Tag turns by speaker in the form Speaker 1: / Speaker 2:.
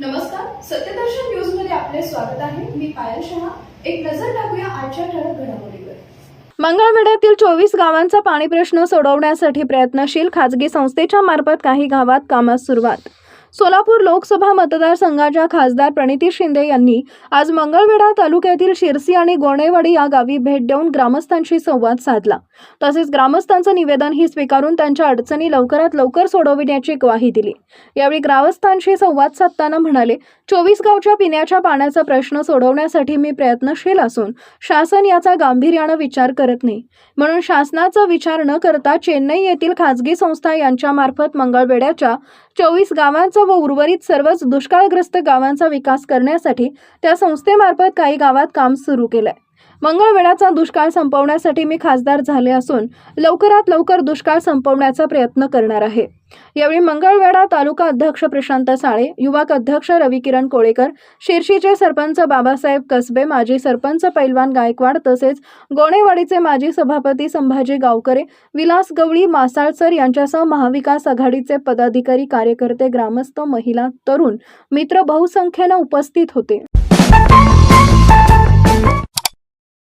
Speaker 1: नमस्कार सत्यदर्शन न्यूजमध्ये आपले स्वागत आहे. मी पायल शहा. एक नजर टाकूया आजच्या ठळक घडामोडीवर.
Speaker 2: मंगळवेढ्यातील चोवीस गावांचा पाणी प्रश्न सोडवण्यासाठी प्रयत्नशील खाजगी संस्थेच्या मार्फत काही गावात कामास सुरुवात. सोलापूर लोकसभा मतदारसंघाच्या खासदार प्रणिती शिंदे यांनी आज मंगळवेढा तालुक्यातील शिरसी आणि गोणेवाडी या गावी भेट देऊन ग्रामस्थांशी संवाद साधला. तसेच ग्रामस्थांचं निवेदनही स्वीकारून त्यांच्या अडचणी लवकरात लवकर सोडविण्याची ग्वाही दिली. यावेळी ग्रामस्थांशी संवाद साधताना म्हणाले चोवीस गावच्या पिण्याच्या पाण्याचा प्रश्न सोडवण्यासाठी मी प्रयत्नशील असून शासन याचा गांभीर्यानं विचार करत नाही. म्हणून शासनाचा विचार न करता चेन्नई येथील खाजगी संस्था यांच्यामार्फत मंगळवेड्याच्या चोवीस गावांचा व उर्वरित सर्वच दुष्काळग्रस्त गावांचा विकास करण्यासाठी त्या संस्थेमार्फत काही गावात काम सुरू केलंय. मंगळवेळाचा दुष्काळ संपवण्यासाठी मी खासदार झाले असून लवकरात लवकर दुष्काळ संपवण्याचा प्रयत्न करणार आहे. यावेळी मंगळवेढा तालुका अध्यक्ष प्रशांत साळे युवक अध्यक्ष रविकिरण कोळेकर शिर्शीचे सरपंच बाबासाहेब कसबे माजी सरपंच पैलवान गायकवाड तसेच गोणेवाडीचे माजी सभापती संभाजी गावकरे विलास गवळी मासाळसर यांच्यासह महाविकास आघाडीचे पदाधिकारी कार्यकर्ते ग्रामस्थ महिला तरुण मित्र बहुसंख्येनं उपस्थित होते.